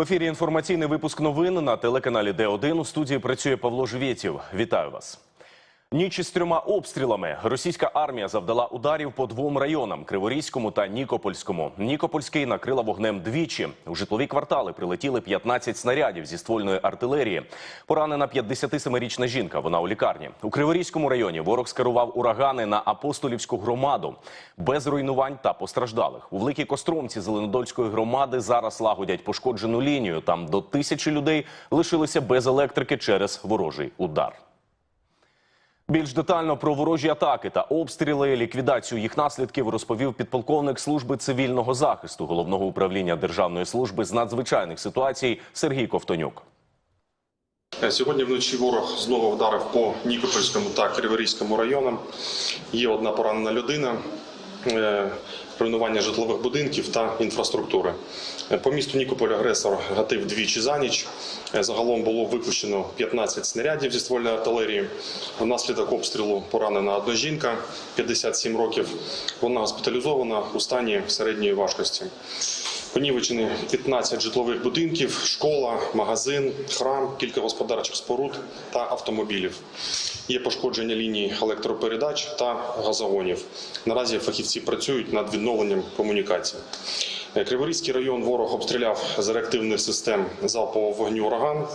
Ефірі інформаційний випуск новин на телеканалі Д1. У студії працює Павло Жвєтів. Вітаю вас. Ніч із трьома обстрілами російська армія завдала ударів по двом районам Криворізькому та Нікопольському. Нікопольський накрила вогнем двічі. У житлові квартали прилетіли 15 снарядів зі ствольної артилерії. Поранена 57-річна жінка. Вона у лікарні. У Криворізькому районі ворог скерував урагани на апостолівську громаду без руйнувань та постраждалих. У великій Костромці Зеленодольської громади зараз лагодять пошкоджену лінію. Там до тисячі людей лишилися без електрики через ворожий удар. Більш детально про ворожі атаки та обстріли, ліквідацію їх наслідків розповів підполковник служби цивільного захисту головного управління Державної служби з надзвичайних ситуацій Сергій Ковтонюк. Сьогодні вночі ворог знову вдарив по Нікопольському та Криворізькому районам. Є одна поранена людина, руйнування житлових будинків та інфраструктури. Е, По місту Нікополь агресор гатив двічі за ніч. Е, Загалом було випущено 15 снарядів зі ствольної артилерії. Внаслідок обстрілу поранена одна жінка 57 років. Вона госпіталізована у стані середньої важкості. Понівечені 15 житлових будинків, школа, магазин, храм, кілька господарчих споруд та автомобілів. Є пошкодження ліній електропередач та газогонів. Наразі фахівці працюють над відновленням комунікацій. Е, Криворізький район ворог обстріляв з реактивних систем залпового вогню ураган.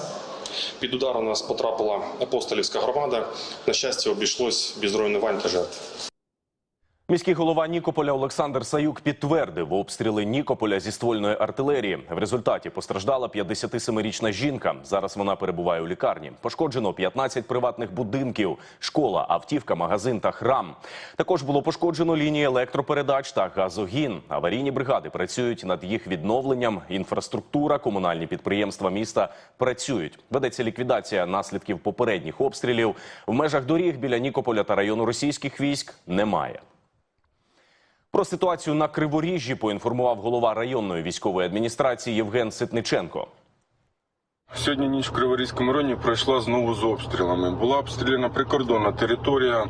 Під удар у нас потрапила апостолівська громада. На щастя, обійшлось без руйнувань та жертв. Міський голова Нікополя Олександр Саюк підтвердив обстріли Нікополя зі ствольної артилерії. В результаті постраждала 57-річна жінка. Зараз вона перебуває у лікарні. Пошкоджено 15 приватних будинків, школа, автівка, магазин та храм. Також було пошкоджено лінії електропередач та газогін. Аварійні бригади працюють над їх відновленням. Інфраструктура, комунальні підприємства міста працюють. Ведеться ліквідація наслідків попередніх обстрілів. В межах доріг біля Нікополя та району російських військ немає. Про ситуацію на Криворіжжі поінформував голова районної військової адміністрації Євген Ситниченко. Сьогодні ніч в Криворізькому районі пройшла знову з обстрілами. Була обстріляна прикордонна територія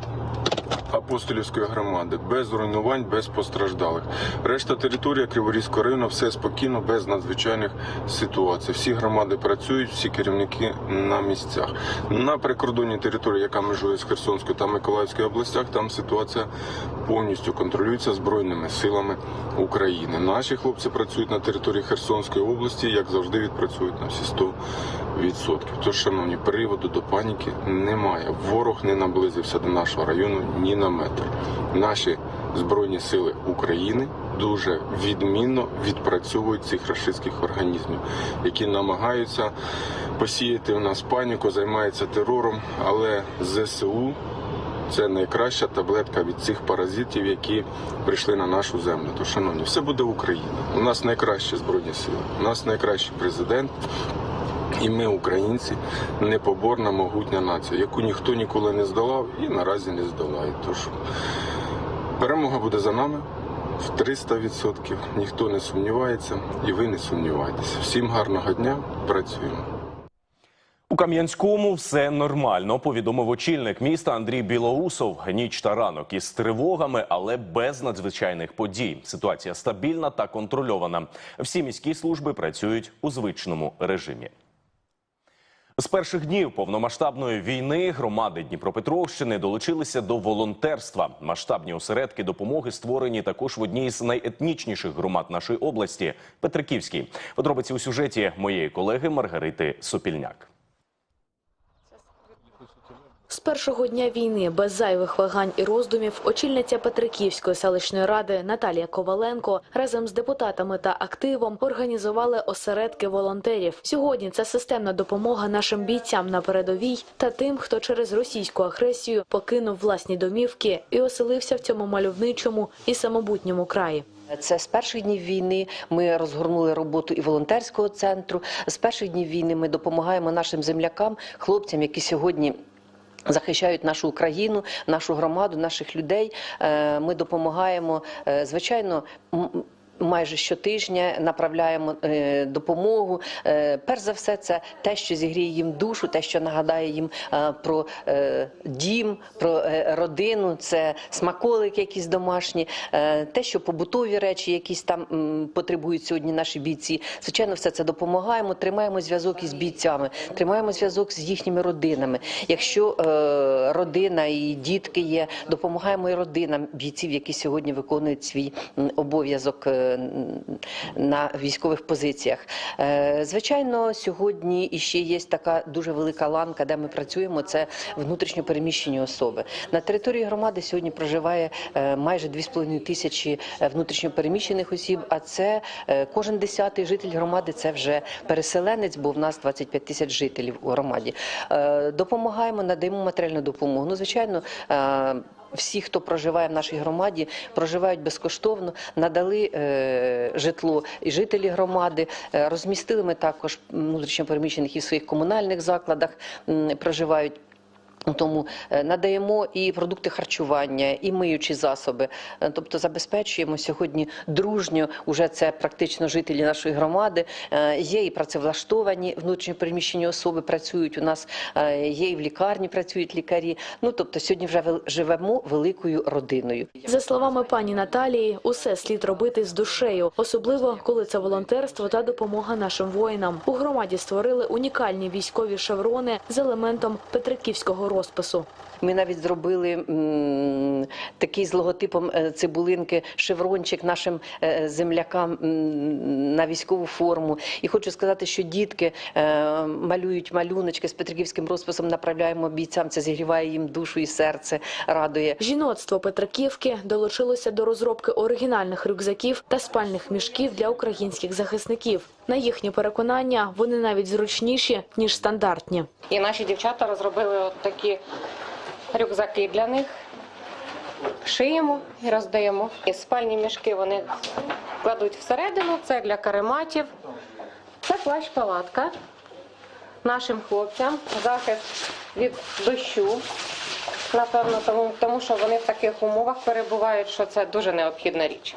Апостолівської громади без руйнувань, без постраждалих. Решта території Криворізького району все спокійно, без надзвичайних ситуацій. Всі громади працюють, всі керівники на місцях. На прикордонній території, яка межує з Херсонською та Миколаївською областях, там ситуація повністю контролюється збройними силами України. Наші хлопці працюють на території Херсонської області, як завжди, відпрацюють на всі 100%. Тож, шановні, приводу до паніки немає. Ворог не наблизився до нашого району ні на метр. Наші збройні сили України дуже відмінно відпрацьовують цих рашистських організмів, які намагаються посіяти в нас паніку, займаються терором, але ЗСУ це найкраща таблетка від цих паразитів, які прийшли на нашу землю. То, шановні, все буде Україна. У нас найкращі збройні сили, у нас найкращий президент. І ми, українці, непоборна, могутня нація, яку ніхто ніколи не здолав і наразі не здолає. Тож перемога буде за нами в 300%. Ніхто не сумнівається, і ви не сумнівайтеся. Всім гарного дня, працюємо. У Кам'янському все нормально, повідомив очільник міста Андрій Білоусов. Ніч та ранок із тривогами, але без надзвичайних подій. Ситуація стабільна та контрольована. Всі міські служби працюють у звичному режимі. З перших днів повномасштабної війни громади Дніпропетровщини долучилися до волонтерства. Масштабні осередки допомоги створені також в одній з найетнічніших громад нашої області Петриківській. Подробиці у сюжеті моєї колеги Маргарити Сопільняк. З першого дня війни без зайвих вагань і роздумів очільниця Петриківської селищної ради Наталія Коваленко разом з депутатами та активом організували осередки волонтерів. Сьогодні це системна допомога нашим бійцям на передовій та тим, хто через російську агресію покинув власні домівки і оселився в цьому мальовничому і самобутньому краї. Це з перших днів війни ми розгорнули роботу і волонтерського центру. З перших днів війни ми допомагаємо нашим землякам, хлопцям, які сьогодні. Захищають нашу Україну, нашу громаду, наших людей. Е, Ми допомагаємо, е, звичайно, майже щотижня направляємо е, допомогу. Е, перш за все, це те, що зігріє їм душу, те, що нагадає їм е, про дім, про родину, це смаколики якісь домашні, те, що побутові речі, якісь там потребують сьогодні наші бійці. Звичайно, все це допомагаємо. Тримаємо зв'язок із бійцями, тримаємо зв'язок з їхніми родинами. Якщо родина і дітки є, допомагаємо і родинам бійців, які сьогодні виконують свій обов'язок на військових позиціях. Е, Звичайно, сьогодні іще є така дуже велика ланка, де ми працюємо. Це внутрішньо переміщені особи. На території громади сьогодні проживає е, майже 2,5 тисячі е, внутрішньо переміщених осіб. А це кожен десятий житель громади це вже переселенець, бо в нас 25 тисяч жителів у громаді. Допомагаємо, надаємо матеріальну допомогу. Ну, звичайно. Всі, хто проживає в нашій громаді, проживають безкоштовно, надали е, житло і жителі громади. Е, розмістили ми також внутрішньопереміщених і в своїх комунальних закладах проживають. Тому е, надаємо і продукти харчування, і миючі засоби. Е, Тобто забезпечуємо сьогодні дружньо. Уже це практично жителі нашої громади. Е, Є і працевлаштовані внутрішньо переміщені особи працюють. У нас є і в лікарні працюють лікарі. Ну тобто сьогодні вже живемо великою родиною. За словами пані Наталії, усе слід робити з душею, особливо коли це волонтерство та допомога нашим воїнам. У громаді створили унікальні військові шеврони з елементом петриківського розпису. Ми навіть зробили такий з логотипом е, цибулинки шеврончик нашим е, землякам на військову форму. І хочу сказати, що дітки е, малюють малюночки з петриківським розписом, направляємо бійцям. Це зігріває їм душу і серце, радує. Жіноцтво Петриківки долучилося до розробки оригінальних рюкзаків та спальних мішків для українських захисників. На їхнє переконання, вони навіть зручніші ніж стандартні. І наші дівчата розробили от такі рюкзаки для них. Шиємо і роздаємо. І спальні мішки вони кладуть всередину. Це для карематів. Це плащ-палатка нашим хлопцям. Захист від дощу. Напевно, тому, тому що вони в таких умовах перебувають, що це дуже необхідна річ.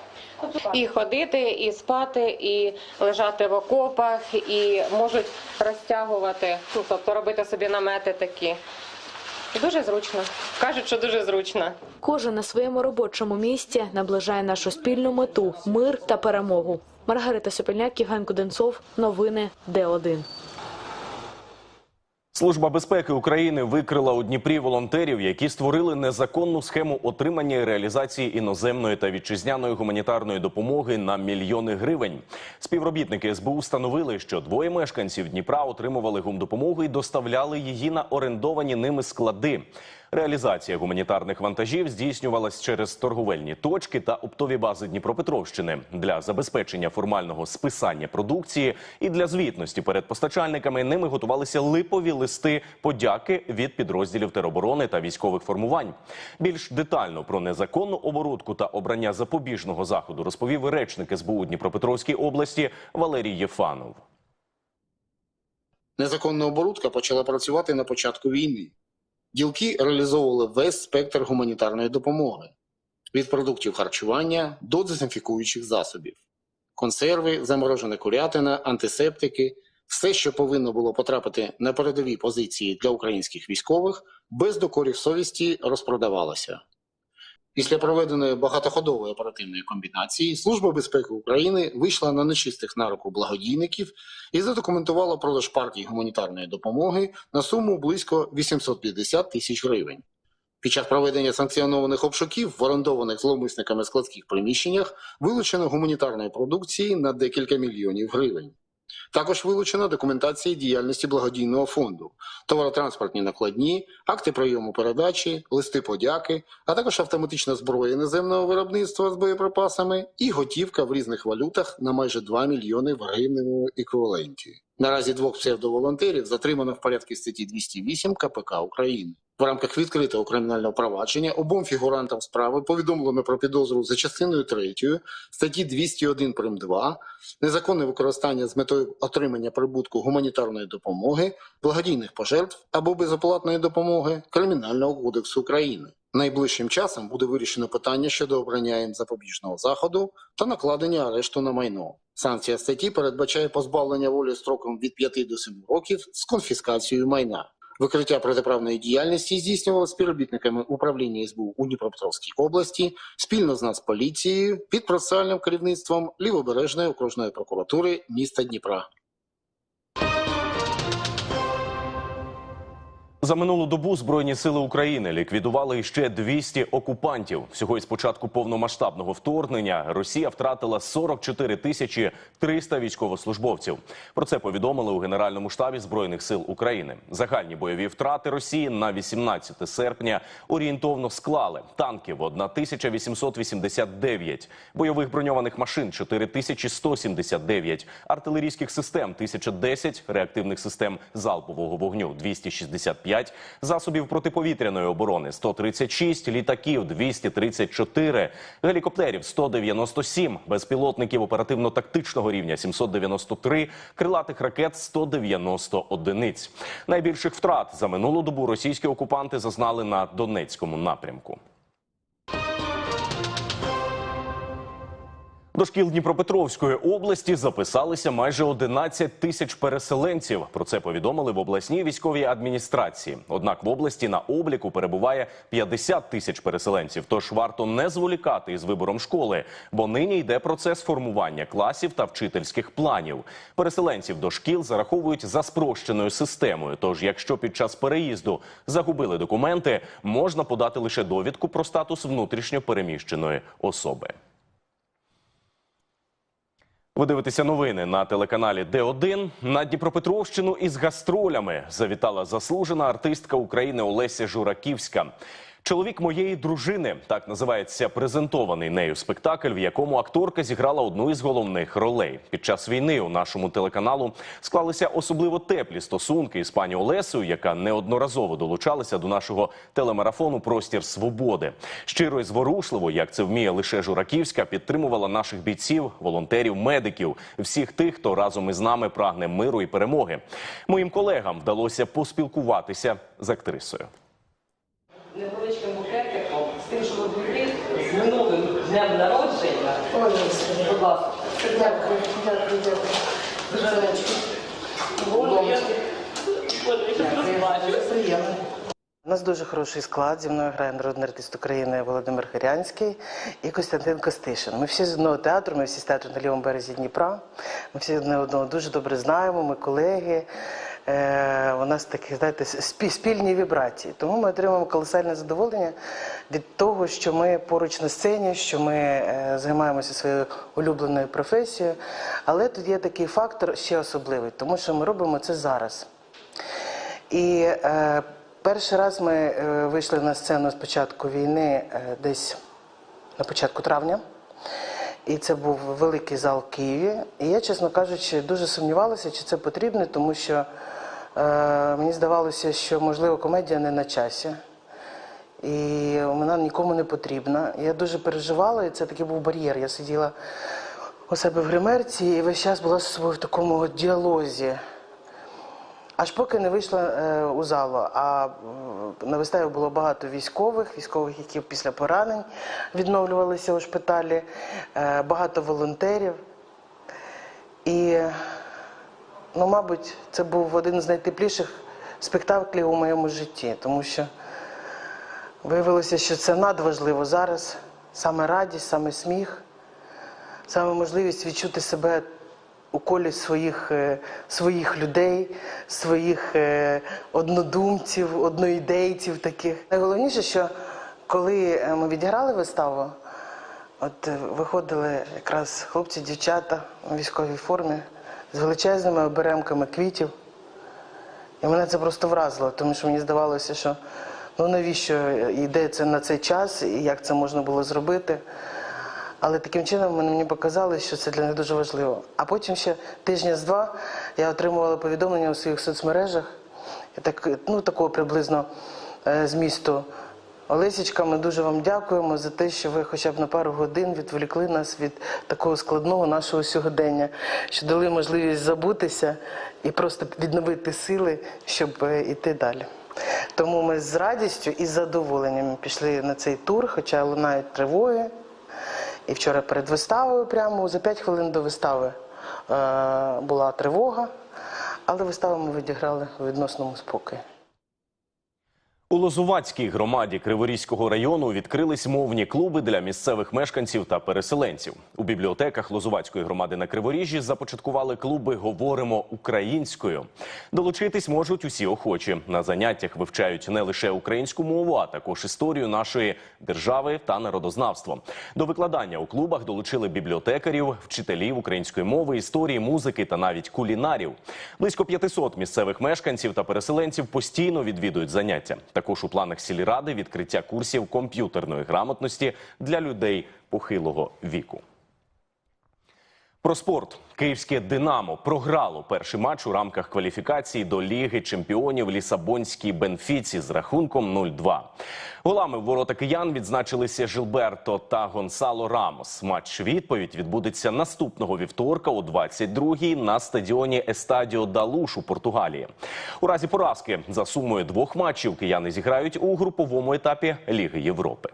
І ходити, і спати, і лежати в окопах, і можуть розтягувати, ну, тобто робити собі намети такі. Дуже зручно. Кажуть, що дуже зручно. Кожен на своєму робочому місці наближає нашу спільну мету мир та перемогу. Маргарита Сопельняк, Євген Куденцов. Новини Д1. Служба безпеки України викрила у Дніпрі волонтерів, які створили незаконну схему отримання і реалізації іноземної та вітчизняної гуманітарної допомоги на мільйони гривень. Співробітники СБУ встановили, що двоє мешканців Дніпра отримували гумдопомогу і доставляли її на орендовані ними склади. Реалізація гуманітарних вантажів здійснювалась через торговельні точки та оптові бази Дніпропетровщини для забезпечення формального списання продукції і для звітності перед постачальниками. Ними готувалися липові листи подяки від підрозділів тероборони та військових формувань. Більш детально про незаконну оборудку та обрання запобіжного заходу розповів речник СБУ Дніпропетровській області Валерій Єфанов. Незаконна оборудка почала працювати на початку війни. Ділки реалізовували весь спектр гуманітарної допомоги від продуктів харчування до дезінфікуючих засобів, консерви, заморожена курятина, антисептики все, що повинно було потрапити на передові позиції для українських військових, без докорів совісті розпродавалося. Після проведеної багатоходової оперативної комбінації Служба безпеки України вийшла на нечистих на руку благодійників і задокументувала продаж партій гуманітарної допомоги на суму близько 850 тисяч гривень. Під час проведення санкціонованих обшуків в орендованих зловмисниками складських приміщеннях вилучено гуманітарної продукції на декілька мільйонів гривень. Також вилучена документація діяльності благодійного фонду, товаротранспортні накладні, акти прийому передачі, листи подяки, а також автоматична зброя іноземного виробництва з боєприпасами і готівка в різних валютах на майже 2 мільйони в гривневому еквіваленті. Наразі двох псевдоволонтерів затримано в порядку статті 208 КПК України. В рамках відкритого кримінального провадження обом фігурантам справи повідомлено про підозру за частиною 3 статті 201 прим. 2 незаконне використання з метою отримання прибутку гуманітарної допомоги, благодійних пожертв або безоплатної допомоги Кримінального кодексу України. Найближчим часом буде вирішено питання щодо обрання їм запобіжного заходу та накладення арешту на майно. Санкція статті передбачає позбавлення волі строком від 5 до 7 років з конфіскацією майна. Викриття протиправної діяльності здійснювало співробітниками управління СБУ у Дніпропетровській області спільно з Нацполіцією під процесуальним керівництвом Лівобережної окружної прокуратури міста Дніпра. За минулу добу Збройні сили України ліквідували ще 200 окупантів. Всього із початку повномасштабного вторгнення Росія втратила 44 тисячі 300 військовослужбовців. Про це повідомили у Генеральному штабі Збройних сил України. Загальні бойові втрати Росії на 18 серпня орієнтовно склали танків 1889, бойових броньованих машин 4179, артилерійських систем 1010, реактивних систем залпового вогню 265, засобів протиповітряної оборони 136, літаків 234, гелікоптерів 197, безпілотників оперативно-тактичного рівня 793, крилатих ракет 190 одиниць. Найбільших втрат за минулу добу російські окупанти зазнали на Донецькому напрямку. До шкіл Дніпропетровської області записалися майже 11 тисяч переселенців. Про це повідомили в обласній військовій адміністрації. Однак в області на обліку перебуває 50 тисяч переселенців. Тож варто не зволікати із вибором школи, бо нині йде процес формування класів та вчительських планів. Переселенців до шкіл зараховують за спрощеною системою. Тож, якщо під час переїзду загубили документи, можна подати лише довідку про статус внутрішньо переміщеної особи. Ви дивитеся новини на телеканалі Д1. На Дніпропетровщину із гастролями завітала заслужена артистка України Олеся Жураківська. Чоловік моєї дружини так називається презентований нею спектакль, в якому акторка зіграла одну із головних ролей. Під час війни у нашому телеканалу склалися особливо теплі стосунки із пані Олесею, яка неодноразово долучалася до нашого телемарафону Простір свободи. Щиро і зворушливо, як це вміє лише Жураківська, підтримувала наших бійців, волонтерів, медиків, всіх тих, хто разом із нами прагне миру і перемоги. Моїм колегам вдалося поспілкуватися з актрисою. Невеличким букетиком з тим, що ви з минулим днем народження. Ой, Будь ласка. Дякую, дякую, дякую. Приємно. У нас дуже хороший склад. Зі мною грає народний артист України Володимир Хирянський і Костянтин Костишин. Ми всі з одного театру, ми всі з театру на лівому березі Дніпра. Ми всі одне одного дуже добре знаємо, ми колеги. Е, у нас такі, знаєте, спі- спільні вібрації. Тому ми отримуємо колосальне задоволення від того, що ми поруч на сцені, що ми е, займаємося своєю улюбленою професією. Але тут є такий фактор ще особливий, тому що ми робимо це зараз. І е, перший раз ми е, вийшли на сцену з початку війни десь на початку травня. І це був великий зал в Києві. І я, чесно кажучи, дуже сумнівалася, чи це потрібно, тому що мені здавалося, що можливо комедія не на часі. І вона нікому не потрібна. Я дуже переживала, і це такий був бар'єр. Я сиділа у себе в гримерці і весь час була з собою в такому діалозі. Аж поки не вийшла е, у залу. А е, на виставі було багато військових, військових, які після поранень відновлювалися у шпиталі, е, багато волонтерів. І, ну, мабуть, це був один з найтепліших спектаклів у моєму житті, тому що виявилося, що це надважливо зараз, саме радість, саме сміх, саме можливість відчути себе у колі своїх, е, своїх людей, своїх е, однодумців, одноідейців таких. Найголовніше, що коли е, ми відіграли виставу, от виходили якраз хлопці, дівчата у військовій формі з величезними оберемками квітів. І мене це просто вразило, тому що мені здавалося, що ну навіщо йде це на цей час і як це можна було зробити. Але таким чином вони мені показали, що це для них дуже важливо. А потім ще тижня з два я отримувала повідомлення у своїх соцмережах, так, ну, такого приблизно е, змісту. Олесічка, ми дуже вам дякуємо за те, що ви хоча б на пару годин відволікли нас від такого складного нашого сьогодення, що дали можливість забутися і просто відновити сили, щоб е, йти далі. Тому ми з радістю і задоволенням пішли на цей тур, хоча лунають тривоги. І вчора перед виставою, прямо за 5 хвилин до вистави е, була тривога, але виставу ми відіграли в відносному спокої. У Лозувацькій громаді Криворізького району відкрились мовні клуби для місцевих мешканців та переселенців. У бібліотеках Лозувацької громади на Криворіжжі започаткували клуби Говоримо українською. Долучитись можуть усі охочі. На заняттях вивчають не лише українську мову, а також історію нашої держави та народознавство. До викладання у клубах долучили бібліотекарів, вчителів української мови, історії, музики та навіть кулінарів. Близько 500 місцевих мешканців та переселенців постійно відвідують заняття. Також у планах сільради відкриття курсів комп'ютерної грамотності для людей похилого віку. Про спорт київське Динамо програло перший матч у рамках кваліфікації до Ліги чемпіонів Лісабонській Бенфіці з рахунком 0-2. Голами в ворота киян відзначилися Жилберто та Гонсало Рамос. Матч відповідь відбудеться наступного вівторка о 22-й на стадіоні Естадіо Далуш у Португалії. У разі поразки за сумою двох матчів кияни зіграють у груповому етапі Ліги Європи.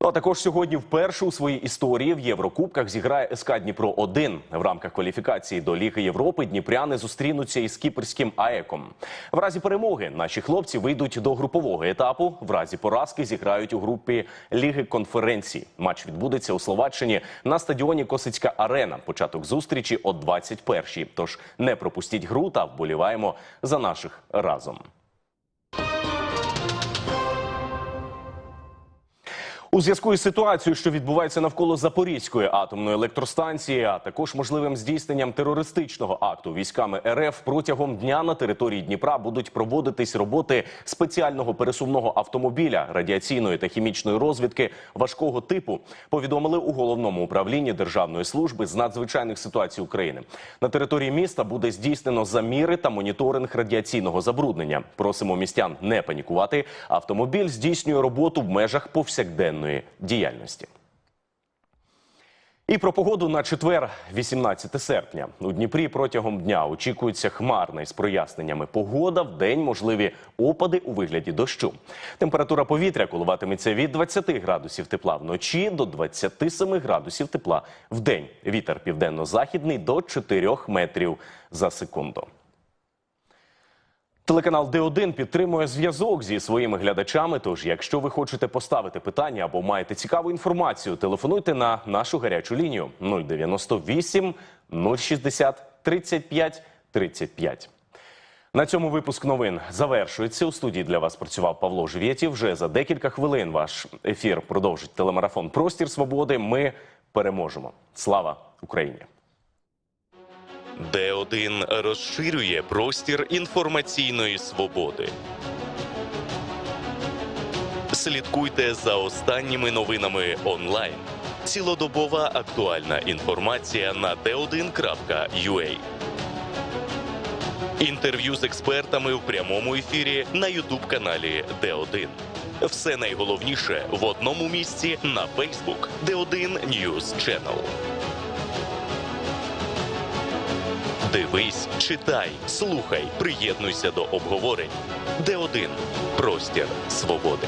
Ну, а також сьогодні вперше у своїй історії в Єврокубках зіграє СК Дніпро 1 в рамках кваліфікації до Ліги Європи. Дніпряни зустрінуться із кіпрським АЕКом. В разі перемоги наші хлопці вийдуть до групового етапу. В разі поразки зіграють у групі Ліги конференцій. Матч відбудеться у Словаччині на стадіоні Косицька Арена. Початок зустрічі о 21-й. Тож не пропустіть гру та вболіваємо за наших разом. У зв'язку із ситуацією, що відбувається навколо Запорізької атомної електростанції, а також можливим здійсненням терористичного акту військами РФ протягом дня на території Дніпра будуть проводитись роботи спеціального пересувного автомобіля радіаційної та хімічної розвідки важкого типу. Повідомили у головному управлінні Державної служби з надзвичайних ситуацій України. На території міста буде здійснено заміри та моніторинг радіаційного забруднення. Просимо містян не панікувати. Автомобіль здійснює роботу в межах повсякденної діяльності. І про погоду на четвер, 18 серпня. У Дніпрі протягом дня очікується хмарна із проясненнями погода. В день можливі опади у вигляді дощу. Температура повітря коливатиметься від 20 градусів тепла вночі до 27 градусів тепла в день. Вітер південно-західний до 4 метрів за секунду. Телеканал Д1 підтримує зв'язок зі своїми глядачами. Тож, якщо ви хочете поставити питання або маєте цікаву інформацію, телефонуйте на нашу гарячу лінію 098 060 35 35. На цьому випуск новин завершується. У студії для вас працював Павло Живєтів. Вже за декілька хвилин ваш ефір продовжить телемарафон Простір свободи. Ми переможемо. Слава Україні! Д1 розширює простір інформаційної свободи. Слідкуйте за останніми новинами онлайн. Цілодобова актуальна інформація на d1.ua. Інтерв'ю з експертами в прямому ефірі на Ютуб-каналі Д1. Все найголовніше в одному місці на Facebook Д1 News Channel. Дивись, читай, слухай, приєднуйся до обговорень. де один простір свободи.